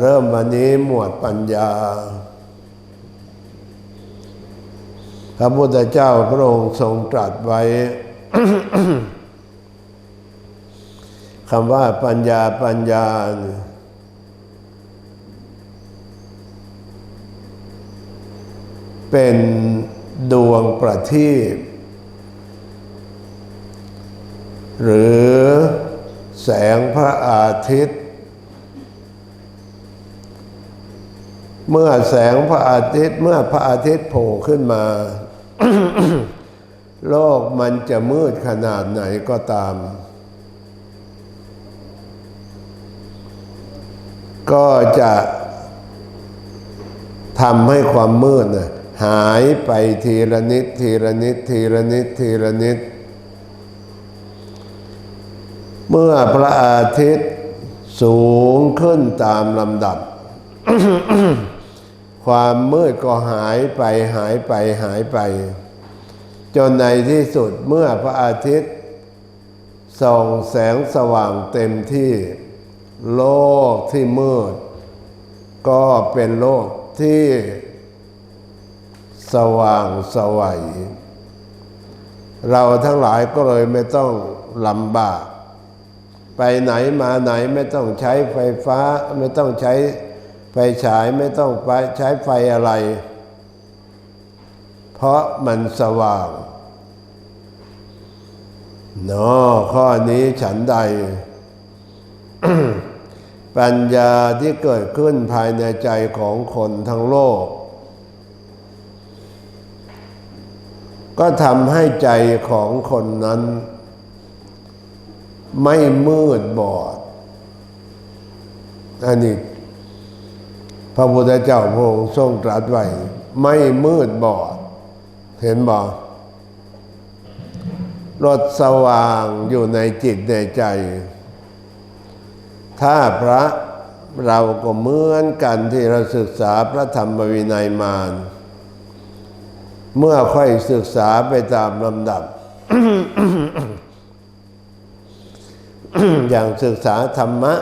เริ่มวันนี้หมวดปัญญา พระพุทธเจ้าพระองค์ทรงตรัสไว้คำว่าปัญญาปัญญา เป็นดวงประทีปหรือแสงพระอาทิตย์ เมื่อแสงพระอาทิตย์เมื่อพระอาทิตย์โผล่ขึ้นมา โลกมันจะมืดขนาดไหนก็ตาม ก็จะทำให้ความมืดนะหายไปทีละนิด ทีละนิด ทีละนิด ทีละนิด เมื่อพระอาทิตย์สูงขึ้นตามลำดับ ความมืดก็หายไปหายไปหายไป จนในที่สุดเมื่อพระอาทิตย์ส่องแสงสว่างเต็มที่ โลกที่มืด ก็เป็นโลกที่สว่างสวัย เราทั้งหลายก็เลยไม่ต้องลำบาก ไปไหนมาไหนไม่ต้องใช้ไฟฟ้าไม่ต้องใช้ ฟฉายไม่ต้องไปใช้ไฟอะไร เพราะมันสว่างเนาะข้อนี้ฉันใด ปัญญาที่เกิดขึ้นภายในใจของคนทั้งโลก ก็ทำให้ใจของคนนั้น ไม่มืดบอดอันนี้ พระพุทธเจ้าพระองค์ทรงตรัสไว้ไม่มืดบอด เห็นบ่รถสว่างอยู่ในจิตในใจ ถ้าพระเราก็เหมือนกันที่เราศึกษาพระธรรมวินัยมาเมื่อค่อยศึกษาไปตามลำดับ อย่างศึกษาธรรมะ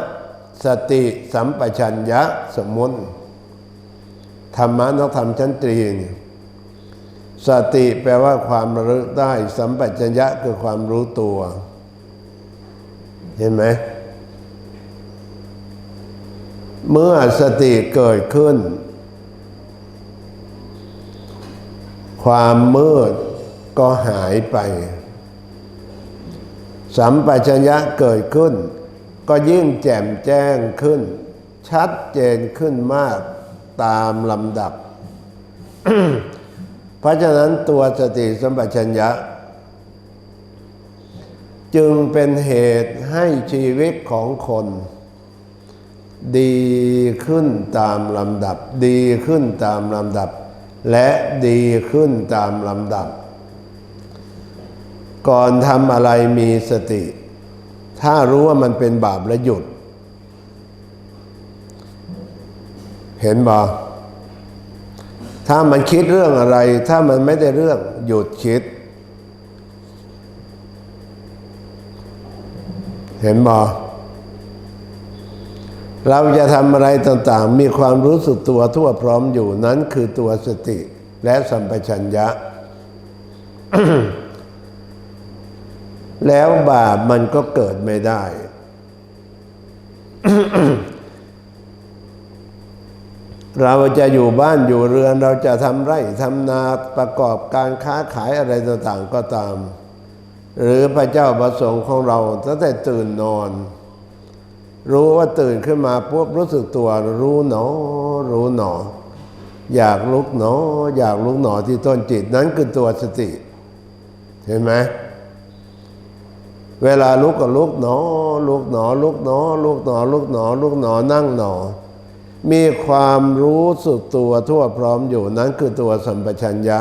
สติสัมปชัญญะสมมติ ธรรมะนักธรรมชั้นตรีเนี่ยสติแปลว่าความระลึกได้ สัมปชัญญะคือความรู้ตัว เห็นไหม เมื่อสติเกิดขึ้น ความมืดก็หายไป สัมปชัญญะเกิดขึ้น ก็ยิ่งแจ่มแจ้งขึ้น ชัดเจนขึ้นมาก ตามลำดับ เพราะฉะนั้นตัวสติสัมปชัญญะ จึงเป็นเหตุให้ชีวิตของคน ดีขึ้นตามลำดับ ดีขึ้นตามลำดับ และดีขึ้นตามลำดับ ก่อนทำอะไรมีสติ ถ้ารู้ว่ามันเป็นบาปและหยุด เห็นบ่ถ้ามันคิดเรื่องอะไร ถ้ามันไม่ได้เรื่องหยุดคิด เห็นบ่เราจะทำอะไรต่างๆ มีความรู้สึกตัวทั่วพร้อมอยู่นั้นคือตัวสติและสัมปชัญญะ แล้วบาปมันก็เกิดไม่ได้ เราจะอยู่บ้านอยู่เรือนเราจะทำไร่ทำนาประกอบการค้าขายอะไรต่างๆก็ตาม หรือพระเจ้าประสงค์ของเราตั้งแต่ตื่นนอน รู้ว่าตื่นขึ้นมาปุ๊บรู้สึกตัวรู้หนอ รู้หนอ อยากลุกหนอ อยากลุกหนอที่ต้นจิตนั้นคือตัวสติ เห็นไหมเวลาลุกก็ลุกหนอ ลุกหนอ ลุกหนอ ลุกหนอ ลุกหนอ ลุกหนอนั่งหนอ มีความรู้สึกตัวทั่วพร้อมอยู่นั้นคือตัวสัมปชัญญะ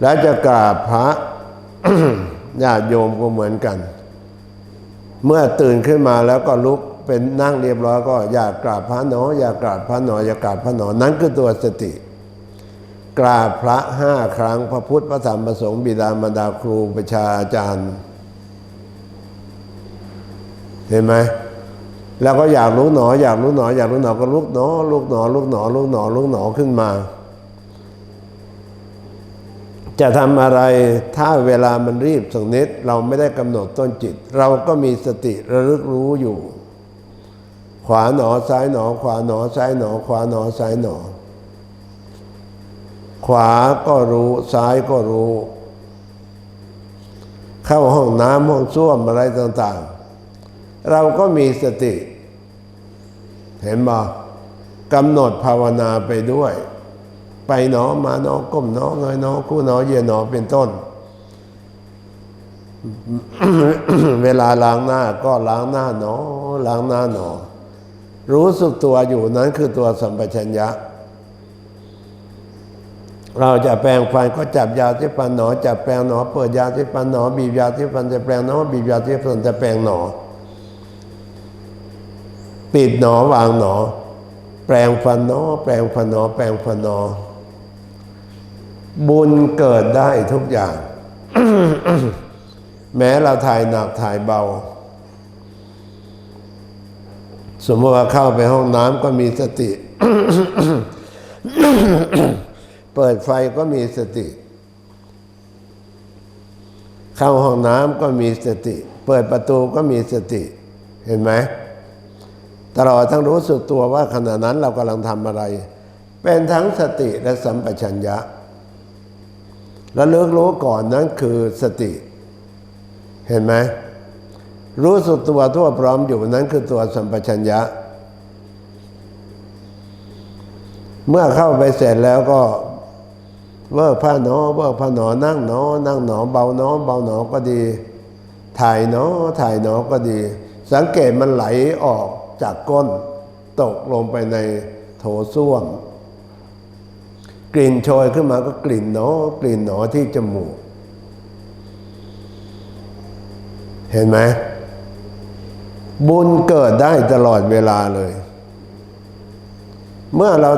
และจะกราบพระญาติโยมก็เหมือนกัน เมื่อตื่นขึ้นมาแล้วก็ลุกเป็นนั่งเรียบร้อยก็อยากกราบพระหนอ อยากกราบพระหนอ อยากกราบพระหนอ นั้นคือตัวสติ กราบพระห้าครั้งพระพุทธพระธรรมพระสงฆ์บิดามารดาครูประชาอาจารย์ เห็นไหม แล้วก็อยากรู้หนอ อยากรู้หนอ อยากรู้หนอก็ลุกหนอลุกหนอลุกหนอลุกหนอลุกหนอขึ้นมา จะทำอะไรถ้าเวลามันรีบสักนิดเราไม่ได้กำหนดต้นจิต เราก็มีสติระลึกรู้อยู่ ขวาหนอซ้ายหนอ ขวาหนอซ้ายหนอ ขวาหนอซ้ายหนอ ขวาก็รู้ซ้ายก็รู้ เข้าห้องน้ำห้องส้วมอะไรต่างๆ เราก็มีสติ เห็นบ่กำหนดภาวนาไปด้วย ไปหนอมาหนอก้มหนอเงยหนอคู่หนอเย็นหนอเป็นต้น เวลาล้างหน้าก็ล้างหน้าหนอ ล้างหน้าหนอ รู้สึกตัวอยู่นั้นคือตัวสัมปชัญญะเราจะแปลงฟันก็จับยาที่ฟันหนอจับแปลงหนอเปิดยาที่ฟันหนอบีบยาที่ฟันจะแปลงหนอบีบยาที่ฟันจะแปลงหนอ ปิดหนอวางหนอ แปลงฟันหนอ แปลงฟันหนอ แปลงฟันหนอ บุญเกิดได้ทุกอย่าง แม้เราถ่ายหนักถ่ายเบา สมมติว่าเข้าไปห้องน้ำก็มีสติ เปิดไฟก็มีสติ เข้าห้องน้ำก็มีสติ เปิดประตูก็มีสติ เห็นไหม ตลอดทั้งรู้สึกตัวว่าขณะนั้นเรากำลังทำอะไร เป็นทั้งสติและสัมปชัญญะแล้วเลือกรู้ก่อนนั้นคือสติ เห็นไหมรู้สึกตัวทั่วพร้อมอยู่นั้นคือตัวสัมปชัญญะ เมื่อเข้าไปเสร็จแล้วก็เวิร์กผ้าหนอเวิร์กผ้าหนอนั่งหนอนั่งหนอเบาหนอเบาหนอก็ดี ถ่ายหนอถ่ายหนอก็ดี สังเกตมันไหลออก จากก้น ตกลงไปในโถส้วม กลิ่นโชยขึ้นมาก็กลิ่นหนอกลิ่นหนอที่จมูก เห็นไหมบุญเกิดได้ตลอดเวลาเลย เมื่อเรา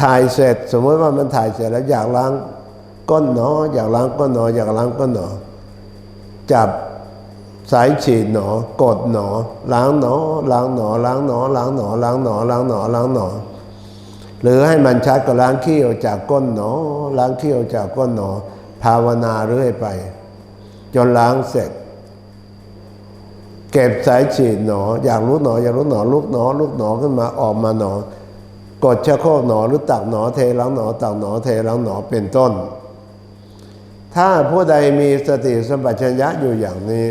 ถ่ายเสร็จ สมมติว่ามันถ่ายเสร็จแล้วอยากล้างก้นหนอ อยากล้างก้นหนอ อยากล้างก้นหนอ จับ สายฉีดหนอ กดหนอ ล้างหนอ ล้างหนอ ล้างหนอ ล้างหนอ ล้างหนอ ล้างหนอ ล้างหนอ หรือให้มันชัดก็ล้างขี้ออกจากก้นหนอ ล้างขี้ออกจากก้นหนอ ภาวนาเรื่อยไป จนล้างเสร็จ เก็บสายฉีดหนอ อยากรู้หนอ อยากรู้หนอลุกหนอลุกหนอขึ้นมาออกมาหนอ กดชะโครกหนอหรือตักหนอเทล้างหนอตักหนอเทล้างหนอเป็นต้น ถ้าผู้ใดมีสติสัมปชัญญะอยู่อย่างนี้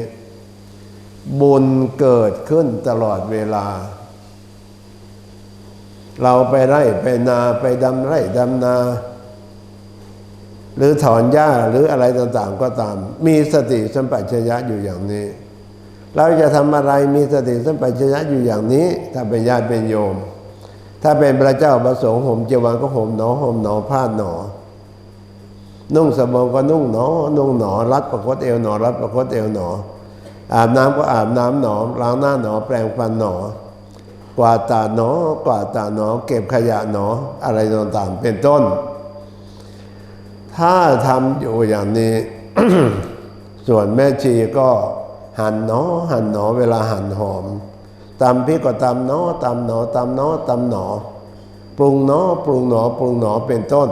บุญเกิดขึ้นตลอดเวลา เราไปไร่ไปนาไปดำไร่ดำนา หรือถอนหญ้าหรืออะไรต่างๆก็ตาม มีสติสัมปชัญญะอยู่อย่างนี้ เราจะทำอะไรมีสติสัมปชัญญะอยู่อย่างนี้ ถ้าเป็นญาติเป็นโยม ถ้าเป็นพระเจ้าประสงค์ห่มเจวันก็ห่มหนอห่มหนอผ้าหนอนุ่งสบงก็นุ่งหนอ นุ่งหนอ รัดประคตเอวหนอ รัดประคตเอวหนอ อาบน้ำก็อาบน้ำหนอล้างหน้าหนอ แปรงฟันหนอกวาดตาหนอกวาดตาหนอ เก็บขยะหนอ อะไรต่างๆเป็นต้น ถ้าทำอยู่อย่างนี้ ส่วนแม่ชีก็หั่นหนอ หั่นหนอเวลาหั่นหอมตำพริกก็ตำหนอตำหนอตำหนอตำหนอ ปรุงหนอ ปรุงหนอ ปรุงหนอเป็นต้น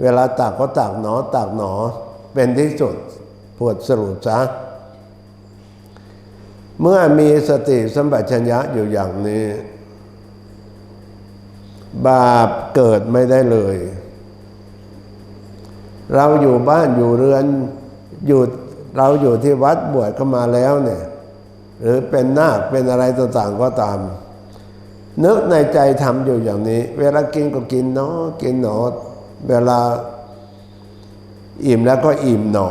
เวลาตักก็ตักหนอ ตักหนอเป็นที่สุด ปวดสรุปซะเมื่อมีสติสัมปชัญญะอยู่อย่างนี้ บาปเกิดไม่ได้เลย เราอยู่บ้านอยู่เรือนอยู่เราอยู่ที่วัดบวชเข้ามาแล้วเนี่ย หรือเป็นนาคเป็นอะไรต่างๆก็ตาม นึกในใจทำอยู่อย่างนี้ เวลากินก็กินเนาะกินหนอ เวลาอิ่มแล้วก็อิ่มหนอ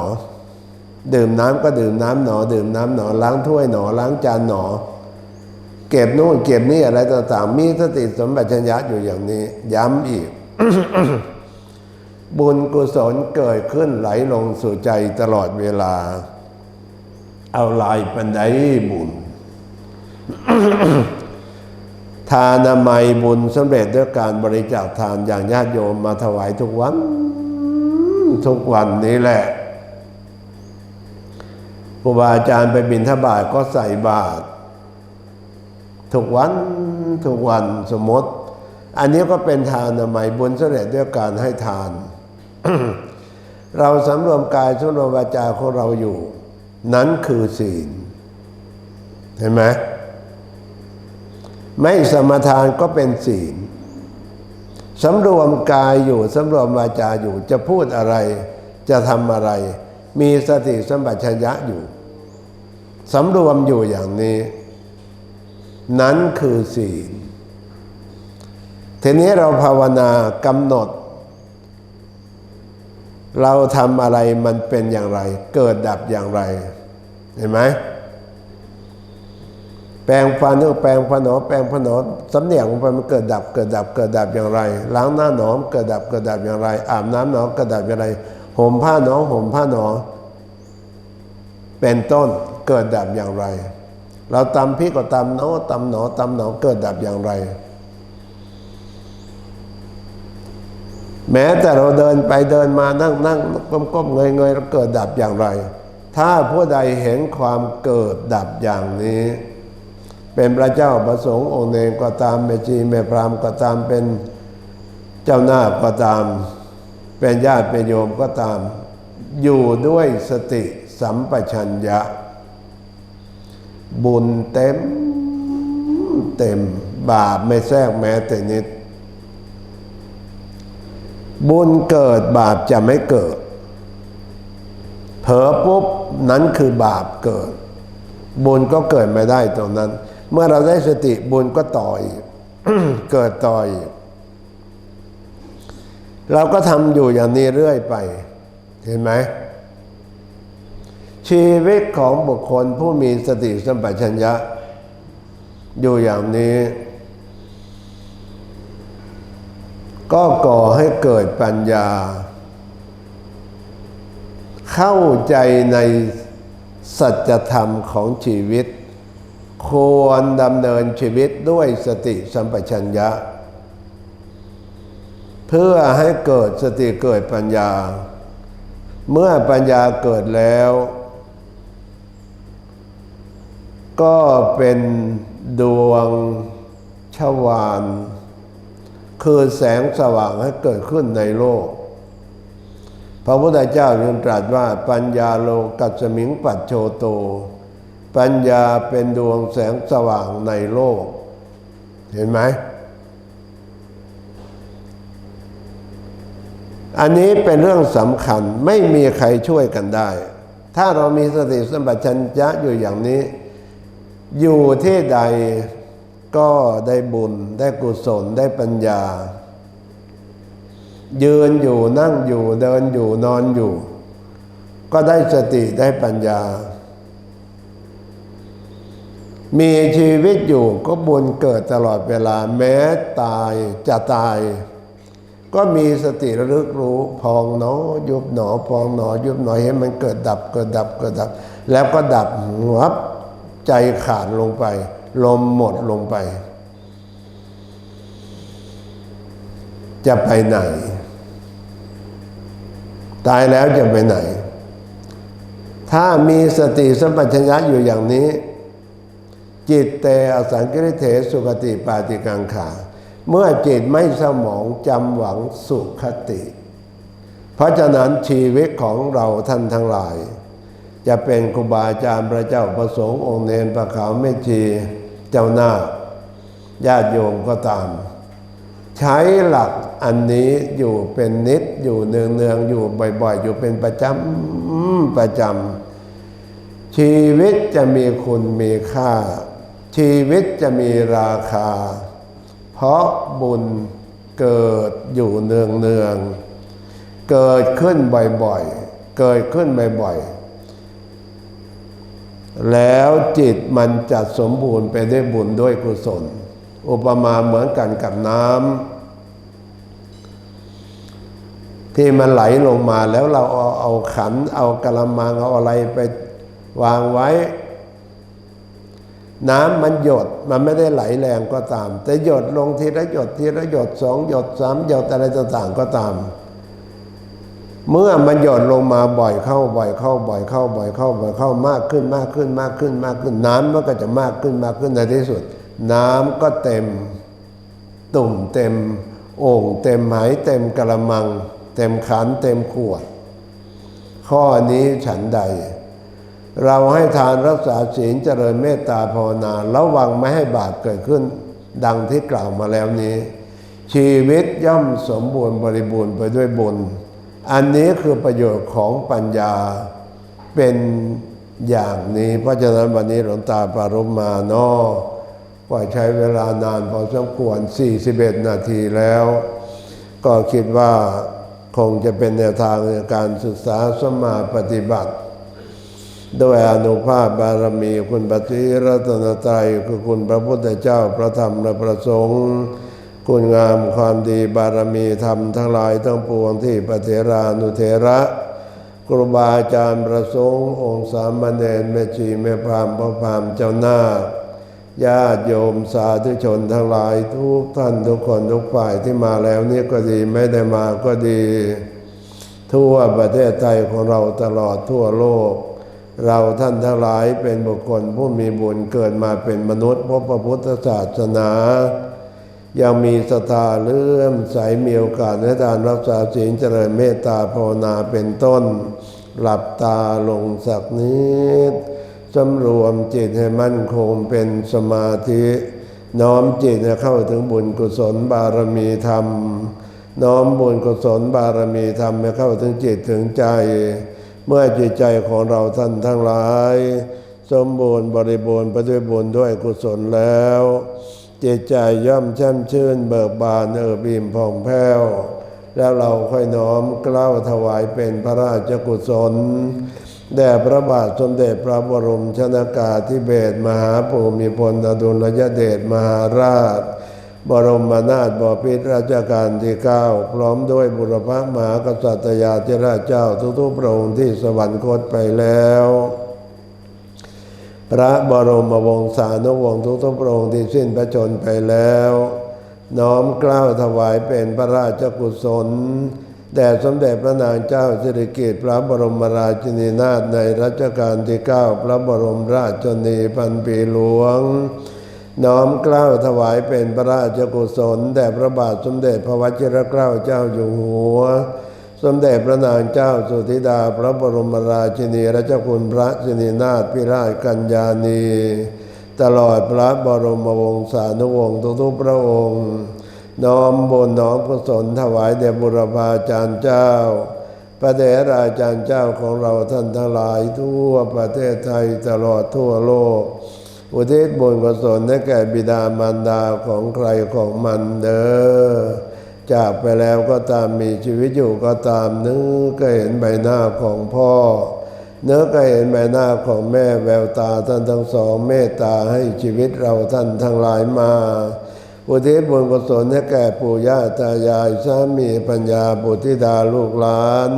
ดื่มน้ำก็ดื่มน้ำหนอ ดื่มน้ำหนอ ล้างถ้วยหนอ ล้างจานหนอ เก็บนู่นเก็บนี่อะไรต่างๆ มีสติสมบัติชัญญะอยู่อย่างนี้ ย้ำอีก บุญกุศลเกิดขึ้นไหลลงสู่ใจตลอดเวลา เอาลายปันไดบุญ ทานามัยบุญสำเร็จด้วยการบริจาคทานอย่างญาติโยมมาถวายทุกวัน ทุกวันนี้แหละ รูบาอาจารย์ไปบิณฑบาตก็ใส่บาตรทุกวันทุกวันสมมติ อันนี้ก็เป็นทานนามัยบุญสำเร็จด้วยการให้ทาน เราสำรวมกายสำรวมวาจาของเราอยู่ นั้นคือศีล เห็นไหมไม่สมทานก็เป็นศีลสำรวมกายอยู่สำรวมวาจาอยู่ จะพูดอะไร จะทำอะไร มีสติสัมปชัญญะอยู่ สำรวมอยู่อย่างนี้ นั้นคือศีลทีนี้เราภาวนากำหนด เราทำอะไรมันเป็นอย่างไร เกิดดับอย่างไร เห็นไหมแปลงฟันก็แปลงฟันอแปลงฟันอสำเนียงของมันมันเกิดดับ เกิดดับ เกิดดับอย่างไร ล้างหน้าหนอมเกิดดับเกิดดับอย่างไร อาบน้ำหนอเกิดดับอย่างไรห่มผ้าหนอห่มผ้าหนอเป็นต้น เกิดดับอย่างไร เราตำพริกก็ตำหนอตำหนอตำหนอเกิดดับอย่างไร แม้แต่เราเดินไปเดินมานั่งนั่งก้มก้มเงยเงยแล้วเกิดดับอย่างไร ถ้าผู้ใดเห็นความเกิดดับอย่างนี้ เป็นพระเจ้าประสงค์องค์เองก็ตามแม่ชีแม่พรามก็ตามเป็นเจ้าหน้าก็ตาม เป็นญาติเป็นโยมก็ตามอยู่ด้วยสติสัมปชัญญะ บุญเต็มเต็ม บาปไม่แทรกแม้แต่นิด บุญเกิดบาปจะไม่เกิด เผลอปุ๊บนั้นคือบาปเกิด บุญก็เกิดไม่ได้ตรงนั้น เมื่อเราได้สติบุญก็ต่ออีกเกิดต่ออีกเราก็ทำอยู่อย่างนี้เรื่อยไป เห็นไหม ชีวิตของบุคคลผู้มีสติสัมปชัญญะ อยู่อย่างนี้ ก็ก่อให้เกิดปัญญา เข้าใจในสัจธรรมของชีวิต ควรดำเนินชีวิตด้วยสติสัมปชัญญะ เพื่อให้เกิดสติเกิดปัญญา เมื่อปัญญาเกิดแล้ว ก็เป็นดวงชวาน คือแสงสว่างให้เกิดขึ้นในโลก พระพุทธเจ้ายังตรัสว่าปัญญาโลกัสมิงปัจโชโต ปัญญาเป็นดวงแสงสว่างในโลก เห็นไหม อันนี้เป็นเรื่องสำคัญไม่มีใครช่วยกันได้ ถ้าเรามีสติสัมปชัญญะอยู่อย่างนี้ อยู่ที่ใดก็ได้บุญได้กุศลได้ปัญญา ยืนอยู่นั่งอยู่เดินอยู่นอนอยู่ ก็ได้สติได้ปัญญา มีชีวิตอยู่ก็บุญเกิดตลอดเวลาแม้ตายจะตาย ก็มีสติระลึกรู้พองหนอยุบหนอพองหนอยุบหนอเห็นมันเกิดดับเกิดดับเกิดดับ แล้วก็ดับหัว ใจขาดลงไป ลมหมดลงไป จะไปไหน ตายแล้วจะไปไหน ถ้ามีสติสัมปชัญญะอยู่อย่างนี้ จิตเตอสังกิริเถสุขติปาติกังขา เมื่อจิตไม่สมองจำหวังสุขติ เพราะฉะนั้นชีวิตของเราท่านทั้งหลาย จะเป็นครูบาอาจารย์พระเจ้าประสงค์องค์เนนประขาวเมชีเจ้าหน้าญาติโยมก็ตาม ใช้หลักอันนี้อยู่เป็นนิดอยู่เนืองเนืองๆอยู่บ่อยๆ อยู่เป็นประจำประจำชีวิตจะมีคุณมีค่า ชีวิตจะมีราคา เพราะบุญเกิดอยู่เนืองเนืองๆเกิดขึ้นบ่อยๆ เกิดขึ้นบ่อยๆ แล้วจิตมันจะสมบูรณ์ไปได้วยบุญด้วยกุศล อุปมาเหมือนกันกับน้ำที่มันไหลลงมาแล้วเราเอาเอาขัน เอากระมังเอาอะไรไปวางไว้ น้ำมันหยดมันไม่ได้ไหลแรงก็ตาม แต่หยดลงทีละหยดทีละหยดสองหยดสามหยดอะไรต่างๆก็ตาม เมื่อมันหยดลงมาบ่อยเข้าบ่อยเข้าบ่อยเข้าบ่อยเข้าบ่อยเข้ามากขึ้นมากขึ้นมากขึ้นมากขึ้น น้ำมันก็จะมากขึ้นมากขึ้นในที่สุด น้ำก็เต็มตุ่มเต็มโอ่งเต็มไหเต็มกระมัง เต็มขันเต็มขวด ข้อนี้ฉันใด เราให้ทานรักษาศีลเจริญเมตตาภาวนาระวังไม่ให้บาปเกิดขึ้น ดังที่กล่าวมาแล้วนี้ ชีวิตย่อมสมบูรณ์บริบูรณ์ไปด้วยบุญ อันนี้คือประโยชน์ของปัญญาเป็นอย่างนี้ เพราะฉะนั้นวันนี้หลวงตาปารมมาเนอก็ใช้เวลานานพอสมควร 41 นาทีแล้ว ก็คิดว่าคงจะเป็นแนวทางในการศึกษาสมาปฏิบัติ โดยอนุภาพบารมีคุณปฏิรัตนตรัยคือคุณพระพุทธเจ้าพระธรรมและพระสงฆ์ คุณงามความดีบารมีธรรมทั้งหลายทั้งปวงที่ปฏิรานุเทระครูบาอาจารย์ประสงค์องค์สามเณรแม่ชีแม่พรามพระพรามเจ้าหน้าญาติโยมสาธุชนทั้งหลายทุกท่านทุกคนทุกฝ่ายที่มาแล้วนี่ก็ดีไม่ได้มาก็ดี ทั่วประเทศไทยของเราตลอดทั่วโลก เราท่านทั้งหลายเป็นบุคคลผู้มีบุญเกิดมาเป็นมนุษย์พบพระพุทธศาสนา ยังมีศรัทธาเลื่อมใสมีโอกาสในการรักษาศีลเจริญเมตตาภาวนาเป็นต้น หลับตาลงสักนิดสำรวมจิตให้มั่นคงเป็นสมาธิ น้อมจิตเข้าถึงบุญกุศลบารมีธรรม น้อมบุญกุศลบารมีธรรมให้เข้าถึงจิตถึงใจ เมื่อจิตใจของเราท่านทั้งหลาย สมบูรณ์บริบูรณ์ไปด้วยบุญด้วยกุศลแล้ว จิตใจย่อมช่มชื่นเบิกบานเอิบอิ่มผ่องแผ้ว แล้วเราค่อยน้อมกล้าวถวายเป็นพระราชกุศล แด่พระบาทสมเด็จพระบรมชนากาธิเบศรมหาภูมิพลอดุลยเดชมหาราช บรมนาถบพิตรราชการที่เก้าพร้อมด้วยบุรพมหากษัตริยาธิราชเจ้าทุกๆพระองค์ที่สวรรคตไปแล้ว พระบรมวงศานุวงศ์ทุกๆพระองค์ที่สิ้นพระชนไปแล้ว น้อมเกล้าวถวายเป็นพระราชกุศลแด่สมเด็จพระนางเจ้าสิริกิติ์พระบรมราชินีนาถในรัชกาลที่เก้าพระบรมราชชนีพันปีหลวง น้อมเกล้าวถวายเป็นพระราชกุศลแด่พระบาทสมเด็จพระวชิรเกล้าเจ้าอยู่หัว สมเด็จพระนางเจ้าสุธิดาพระบรมราชินีรัชกุลพระชินีนาถพิราชกัญญาณี ตลอดพระบรมวงศานุวงศ์ทุกๆพระองค์ น้อมบุญน้อมกุศลถวายแด่บุรพาจารย์เจ้า พระเดชอาจารย์เจ้าของเราท่านทั้งหลายทั่วประเทศไทยตลอดทั่วโลก อุทิศบุญกุศลให้แก่บิดามารดาของใครของมันเด้อ จากไปแล้วก็ตามมีชีวิตอยู่ก็ตามนึกก็เห็นใบหน้าของพ่อเนื้อก็เห็นใบหน้าของแม่แววตาท่านทั้งสองเมตตาให้ชีวิตเราท่านทั้งหลายมาอุทิศบุญกุศลให้แก่ปู่ย่าตายายสามีปัญญาบุตรธิดาลูกหลาน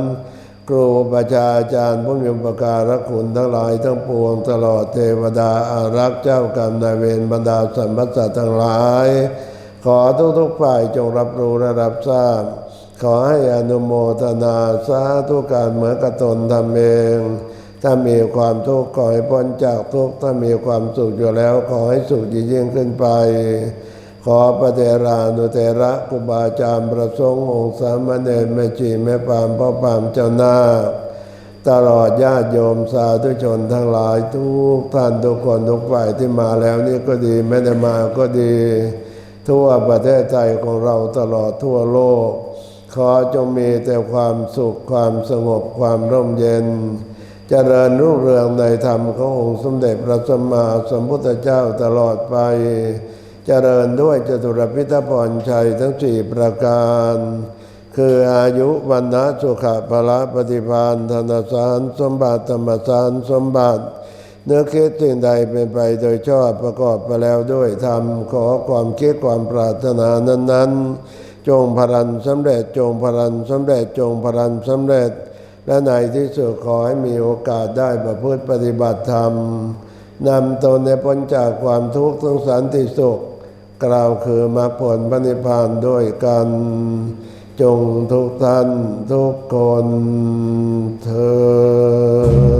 ครูประชาอาจารย์ผู้มีอุปการะคุณทั้งหลายทั้งปวงตลอดเทวดาอารักษ์เจ้ากรรมนายเวรบรรดาสัมพัสัตว์ทั้งหลาย ขอทุกทุกๆฝ่ายจงรับรู้และรับทราบ ขอให้อนุโมทนาสาธุการเหมือนกับตนทำเอง ถ้ามีความทุกข์ขอให้พ้นจากทุกข์ถ้ามีความสุขอยู่แล้ว ขอให้สุขยิ่งขึ้นไป ขอพระเทรานุเทระกุบาอาจารย์ประสงค์องค์สามเณรแม่ชีแม่ปามพ่อปามเจ้านาตลอดญาติโยมสาธุชนทั้งหลายทุกท่านทุกคนทุกฝ่ายที่มาแล้วนี่ก็ดีไม่ได้มาก็ดี ทั่วประเทศไทยของเราตลอดทั่วโลก ขอจงมีแต่ความสุขความสงบความร่มเย็นเจริญรุ่งเรืองในธรรมขององค์สมเด็จพระสัมมาสัมพุทธเจ้าตลอดไปเจริญด้วยจตุรพิทพรชัยทั้งสี่ประการ คืออายุวันนะสุขะพละปฏิพานธนสารสมบัติธรรมสารสมบัติ เนื้อคิดสิ่งใดเป็นไปโดยชอบประกอบไปแล้วด้วยธรรมขอความคิดความปรารถนานั้นๆ จงพรันสำเร็จจงพรันสำเร็จจงพรันสำเร็จ และในที่สุดขอให้มีโอกาสได้ประพฤติปฏิบัติธรรมนำตนในพ้นจากความทุกข์ทั้งสันติสุข กล่าวคือมรรคผลพระนิพพานด้วยกัน จงทุกท่านทุกคนเธอ